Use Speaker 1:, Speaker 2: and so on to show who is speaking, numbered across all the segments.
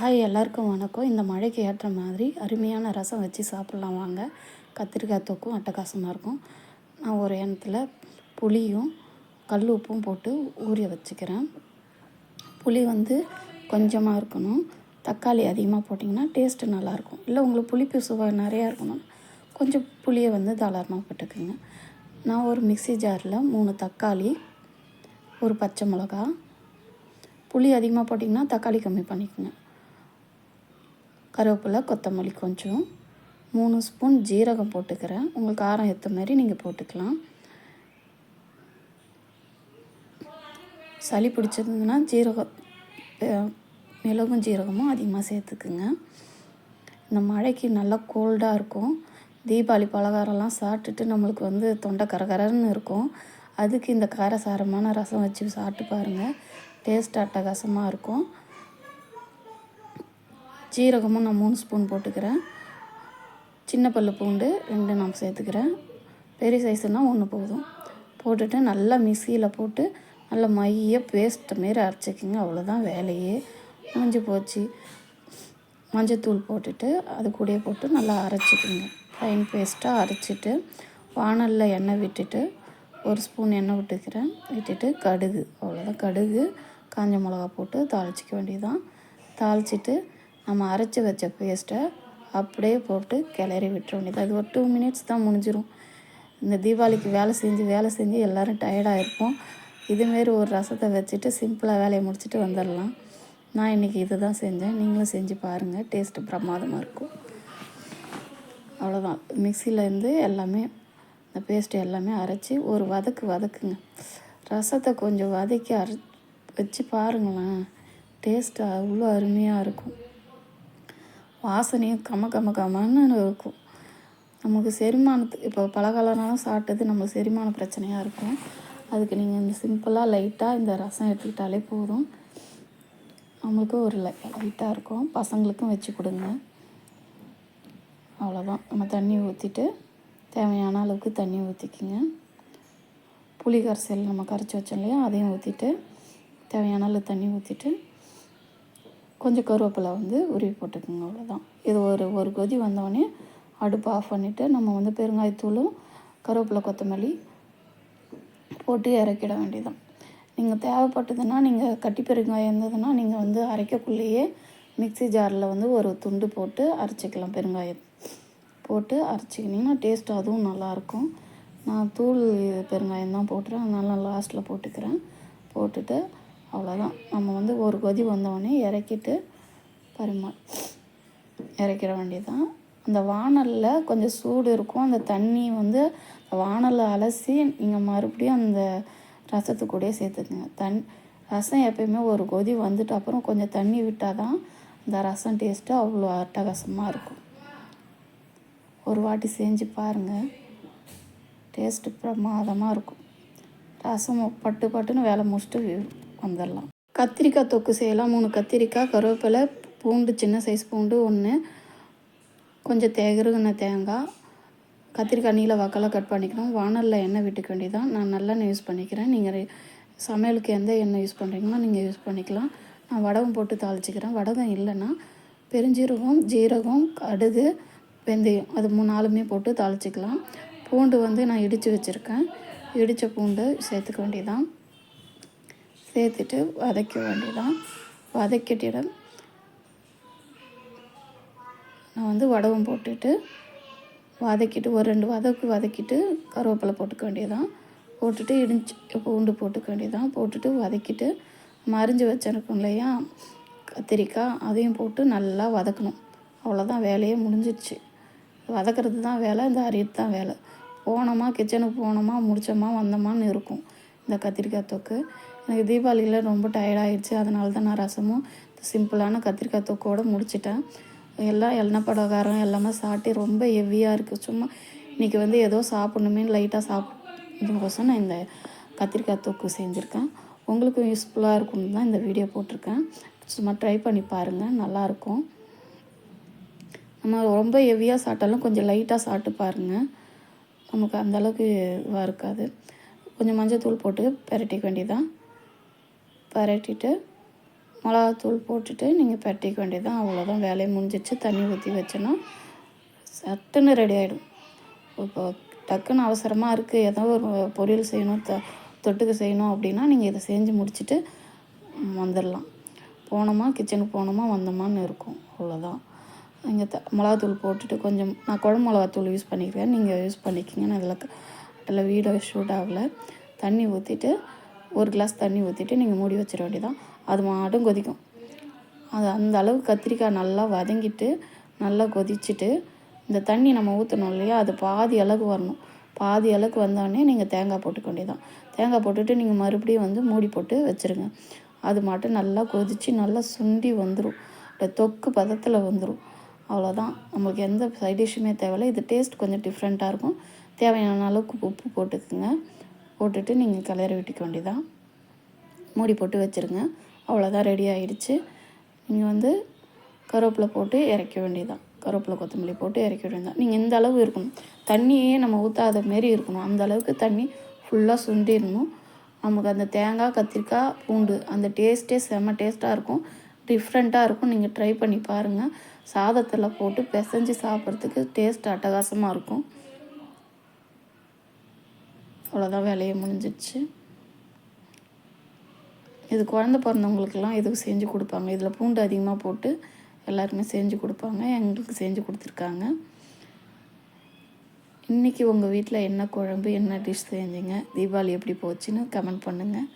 Speaker 1: Hi எல்லாருக்கும் வணக்கம். இந்த மழைக்கு ஏற்ற மாதிரி அருமையான ரசம் வச்சு சாப்பிட்லாம் வாங்க. கத்திரிக்காய் தொக்கும் அட்டகாசமாக இருக்கும். நான் ஒரு எண்ணத்தில் புளியும் கல் உப்பும் போட்டு ஊற வச்சுக்கிறேன். புளி வந்து கொஞ்சமாக இருக்கணும். தக்காளி அதிகமாக போட்டிங்கன்னா டேஸ்ட்டு நல்லாயிருக்கும். இல்லை உங்களுக்கு புளிப்பு சுவை நிறையா இருக்கணும். கொஞ்சம் புளியை வந்து தாராளமாக போட்டுக்கோங்க. நான் ஒரு மிக்ஸி ஜாரில் மூணு தக்காளி ஒரு பச்சை மிளகா. புளி அதிகமாக போட்டிங்கன்னா தக்காளி கம்மி பண்ணிக்கோங்க. கருவேப்பிலை கொத்தமல்லி கொஞ்சம். மூணு ஸ்பூன் ஜீரகம் போட்டுக்கிறேன். உங்களுக்கு காரம் ஏற்ற மாதிரி நீங்கள் போட்டுக்கலாம். சளி பிடிச்சிருந்ததுன்னா ஜீரகம் மிளகும் ஜீரகமும் அதிகமாக சேர்த்துக்குங்க. இந்த மழைக்கு நல்லா கோல்டாக இருக்கும். தீபாவளி பலகாரம்லாம் சாப்பிட்டுட்டு நம்மளுக்கு வந்து தொண்டை கரகரன்னு இருக்கும். அதுக்கு இந்த காரசாரமான ரசம் வச்சு சாப்பிட்டு பாருங்கள் டேஸ்ட் அட்டகாசமாக இருக்கும். ஜீரகமும் நான் மூணு ஸ்பூன் போட்டுக்கிறேன். சின்ன பல்லு பூண்டு ரெண்டு நான் சேர்த்துக்கிறேன். பெரிய சைஸ்னால் ஒன்று போதும். போட்டுட்டு நல்லா மிக்சியில் போட்டு நல்லா மைய பேஸ்ட் மாரி அரைச்சிக்கிங்க. அவ்வளோதான் வேலையே. முடிஞ்சு போச்சு. மஞ்சத்தூள் போட்டுட்டு அது கூடயே போட்டு நல்லா அரைச்சிக்கிங்க. ஃபைன் பேஸ்ட்டாக அரைச்சிட்டு வானலில் எண்ணெய் விட்டுட்டு ஒரு ஸ்பூன் எண்ணெய் விட்டுக்கிறேன். விட்டுட்டு கடுகு. அவ்வளோதான் கடுகு காஞ்ச மிளகா போட்டு தாளிச்சிக்க வேண்டியதுதான். தாளிச்சிட்டு நம்ம அரைச்சி வச்ச பேஸ்ட்டை அப்படியே போட்டு கிளறி விட்டுற வேண்டியது அது ஒரு டூ மினிட்ஸ் தான் முடிஞ்சிடும் இந்த தீபாவளிக்கு வேலை செஞ்சு வேலை செஞ்சு எல்லோரும் டயர்டாக இருப்போம். இதுமாரி ஒரு ரசத்தை வச்சுட்டு சிம்பிளாக வேலையை முடிச்சுட்டு வந்துடலாம். நான் இன்றைக்கி இது தான் செஞ்சேன். நீங்களும் செஞ்சு பாருங்கள் டேஸ்ட்டு பிரமாதமாக இருக்கும். அவ்வளோதான் மிக்சியிலேருந்து எல்லாமே இந்த பேஸ்ட்டு எல்லாமே அரைச்சி ஒரு வதக்கு வதக்குங்க. ரசத்தை கொஞ்சம் வதக்கி அரை வச்சு பாருங்களேன். டேஸ்ட்டு அவ்வளோ அருமையாக இருக்கும். வாசனையும் கம கம கமன்னு இருக்கும். நமக்கு செரிமானத்துக்கு இப்போ பலகாலனாலும் சாப்பிட்டது நம்ம செரிமான பிரச்சனையாக இருக்கும். அதுக்கு நீங்கள் இந்த சிம்பிளாக லைட்டாக இந்த ரசம் எடுத்துக்கிட்டாலே போதும். நம்மளுக்கு ஒரு லை லைட்டாக இருக்கும். பசங்களுக்கும் வச்சு கொடுங்க. அவ்வளோதான் நம்ம தண்ணி ஊற்றிட்டு தேவையான அளவுக்கு தண்ணி ஊற்றிக்கிங்க புளி கரைசல் நம்ம கரைச்சி வச்சோம் இல்லையா? அதையும் ஊற்றிட்டு தேவையான அளவு தண்ணி ஊற்றிட்டு கொஞ்சம் கருவேப்பிலை வந்து உருவி போட்டுக்கோங்க அவ்வளோதான் இது ஒரு ஒரு கொதி வந்தோடனே அடுப்பு ஆஃப் பண்ணிவிட்டு நம்ம வந்து பெருங்காயத்தூளும் கருவேப்பிலை கொத்தமல்லி போட்டு இறக்கிட வேண்டியதான் நீங்கள் தேவைப்பட்டதுன்னா நீங்கள் கட்டி பெருங்காயம் இருந்ததுன்னா நீங்கள் வந்து அரைக்கக்குள்ளேயே மிக்ஸி ஜாரில் வந்து ஒரு துண்டு போட்டு அரைச்சிக்கலாம் பெருங்காயம். போட்டு அரைச்சிக்கினிங்கன்னா டேஸ்ட் அதுவும் நல்லாயிருக்கும். நான் தூள் பெருங்காயம் தான் போட்டுறேன். அதனால் லாஸ்ட்டில் போட்டுக்கிறேன். போட்டுட்டு அவ்வளோதான் நம்ம வந்து ஒரு கொதி வந்தோடனே இறக்கிட்டு பரிமா இறக்கிட வேண்டியதான் அந்த வாணலில் கொஞ்சம் சூடு இருக்கும். அந்த தண்ணி வந்து வாணலில் அலசி நீங்கள் மறுபடியும் அந்த ரசத்துக்கூடயே சேர்த்துக்குங்க. தண் ரசம் எப்பயுமே ஒரு கொதி வந்துட்டு அப்புறம் கொஞ்சம் தண்ணி விட்டால் தான் அந்த ரசம் டேஸ்ட்டு அவ்வளோ அட்டகாசமாக இருக்கும். ஒரு வாட்டி செஞ்சு பாருங்கள் டேஸ்ட்டு பிரமாதமாக இருக்கும். ரசம் பட்டு பட்டுன்னு வேலை முடிச்சுட்டு வந்துடலாம் கத்திரிக்காய் தொக்கு செய்யலாம். மூணு கத்திரிக்காய் கருவேப்பிலை பூண்டு சின்ன சைஸ் பூண்டு ஒன்று கொஞ்சம் தேகருகின தேங்காய். கத்திரிக்காய் நீல வாக்கெல்லாம் கட் பண்ணிக்கணும். வானலில் எண்ணெய் விட்டுக்க வேண்டியதான் நான் நல்லெண்ணெய் யூஸ் பண்ணிக்கிறேன். நீங்கள் சமையலுக்கு எந்த எண்ணெய் யூஸ் பண்ணுறீங்களோ நீங்கள் யூஸ் பண்ணிக்கலாம். நான் வடகம் போட்டு தாளிச்சிக்கிறேன். வடகம் இல்லைன்னா பெருஞ்சீரகம் ஜீரகம் கடுகு வெந்தயம். அது மூணு நாலுமே போட்டு தாளிச்சிக்கலாம். பூண்டு வந்து நான் இடித்து வச்சுருக்கேன். இடித்த பூண்டு சேர்த்துக்க வேண்டியதான் சேர்த்துட்டு வதக்க வேண்டியதான் வதக்கிட்டு நான் வந்து வடவும் போட்டுட்டு வதக்கிட்டு ஒரு ரெண்டு வதக்கு வதக்கிட்டு கருவேப்பிலை போட்டுக்க வேண்டியதான் போட்டுட்டு இடிஞ்சு பூண்டு போட்டுக்க வேண்டியதான் போட்டுட்டு வதக்கிட்டு மரிஞ்சு வச்சிருக்கோம் இல்லையா? கத்திரிக்காய் அதையும் போட்டு நல்லா வதக்கணும். அவ்வளோதான் வேலையே முடிஞ்சிடுச்சு வதக்கிறது தான் வேலை இந்த அரியது தான் வேலை. போனோமா கிச்சனுக்கு போனோமா முடிச்சோமா வந்தோமான்னு இருக்கும். இந்த கத்திரிக்காய் தொக்கு. எனக்கு தீபாவளியில் ரொம்ப டயர்டாயிடுச்சு அதனால தான் நான் ரசமும் சிம்பிளான கத்திரிக்காய் தொக்கோடு முடிச்சிட்டேன். எல்லாம் எண்ணெய் பலகாரம் எல்லாமே சாப்பிட்டு ரொம்ப ஹெவியாக இருக்குது சும்மா இன்றைக்கி வந்து ஏதோ சாப்பிட்ணுமே லைட்டாக சாப்பிடுறதுக்கோசம் நான் இந்த கத்திரிக்காய் தொக்கு செஞ்சுருக்கேன். உங்களுக்கும் யூஸ்ஃபுல்லாக இருக்கும்னு தான் இந்த வீடியோ போட்டிருக்கேன். சும்மா ட்ரை பண்ணி பாருங்கள் நல்லாயிருக்கும் நம்ம ரொம்ப ஹெவியாக சாப்பிட்டாலும் கொஞ்சம் லைட்டாக சாப்பிட்டு பாருங்கள் நமக்கு அந்தளவுக்கு இதுவாக இருக்காது. கொஞ்சம் மஞ்சத்தூள் போட்டு பெரட்டிக்க வேண்டியதான் பரட்டிட்டு மிளகாத்தூள் போட்டுட்டு நீங்கள் பரட்டிக்க வேண்டியதான் அவ்வளோதான் வேலையை முடிஞ்சிச்சு. தண்ணி ஊற்றி வச்சோன்னா சட்டுன்னு ரெடி ஆகிடும் இப்போ டக்குன்னு அவசரமாக இருக்குது ஏதோ ஒரு பொரியல் செய்யணும் த தொட்டுக்க செய்யணும் அப்படின்னா நீங்கள் இதை செஞ்சு முடிச்சுட்டு வந்துடலாம் போனோமா? கிச்சனுக்கு போனோமா? வந்தோமான்னு இருக்கும். அவ்வளோதான் இங்கே த மிளகாத்தூள் போட்டுட்டு கொஞ்சம் நான் குழம்பு மிளகாத்தூள் யூஸ் பண்ணிக்கிறேன். நீங்கள் யூஸ் பண்ணிக்கிங்க நான் இதில் அதில் வீடியோ ஷூட் ஆகலை. தண்ணி ஊற்றிட்டு ஒரு கிளாஸ் தண்ணி ஊற்றிட்டு நீங்கள் மூடி வச்சிட வேண்டியதான் அது மாட்டும் கொதிக்கும். அது அந்த அளவு கத்திரிக்காய் நல்லா வதங்கிட்டு நல்லா கொதிச்சுட்டு இந்த தண்ணி நம்ம ஊற்றணும் இல்லையா? அது பாதி அளவுக்கு வரணும். பாதி அளவுக்கு வந்தோடனே நீங்கள் தேங்காய் போட்டுக்க வேண்டியதான் தேங்காய் போட்டுட்டு நீங்கள் மறுபடியும் வந்து மூடி போட்டு வச்சுருங்க. அது மட்டும் நல்லா கொதித்து நல்லா சுண்டி வந்துடும் தொக்கு பதத்தில் வந்துடும் அவ்வளோதான் நம்மளுக்கு எந்த சைட் டிஷ்ஷுமே தேவையில்லை. இது டேஸ்ட் கொஞ்சம் டிஃப்ரெண்ட்டாக இருக்கும். தேவையான அளவுக்கு உப்பு போட்டுக்குங்க. போட்டுட்டு நீங்கள் கிளறி விட்டுக்க வேண்டியதான் மூடி போட்டு வச்சுருங்க. அவ்வளோதான் ரெடி ஆகிடுச்சு நீங்கள் வந்து கருவேப்பிலை போட்டு இறக்க வேண்டியதான் கருவேப்பிலை கொத்தமல்லி போட்டு இறக்க வேண்டியதான் நீங்கள் இந்த அளவு இருக்கணும். தண்ணியே நம்ம ஊற்றாத மாரி இருக்கணும். அந்த அளவுக்கு தண்ணி ஃபுல்லாக சுண்டிடணும் நமக்கு அந்த தேங்காய் கத்திரிக்காய் பூண்டு அந்த டேஸ்ட்டே செம்ம டேஸ்ட்டாக இருக்கும். டிஃப்ரெண்ட்டாக இருக்கும். நீங்கள் ட்ரை பண்ணி பாருங்கள் சாதத்தில் போட்டு பிசைஞ்சு சாப்பிட்றதுக்கு டேஸ்ட் அட்டகாசமாக இருக்கும். அவ்வளோதான் வேலையை முடிஞ்சிடுச்சு. இது குழந்த பிறந்தவங்களுக்கெல்லாம் எதுவும் செஞ்சு கொடுப்பாங்க? இதில் பூண்டு அதிகமாக போட்டு எல்லாருமே செஞ்சு கொடுப்பாங்க. எங்களுக்கு செஞ்சு கொடுத்துருக்காங்க. இன்றைக்கி உங்கள் வீட்டில் என்ன குழம்பு என்ன டிஷ் செஞ்சீங்க? தீபாவளி எப்படி போச்சுன்னு கமெண்ட் பண்ணுங்கள்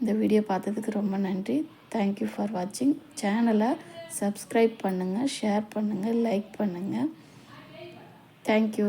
Speaker 1: இந்த வீடியோ பார்த்ததுக்கு ரொம்ப நன்றி. தேங்க்யூ ஃபார் வாட்சிங் சேனலை சப்ஸ்கிரைப் பண்ணுங்கள் ஷேர் பண்ணுங்கள் லைக் பண்ணுங்கள் தேங்க்யூ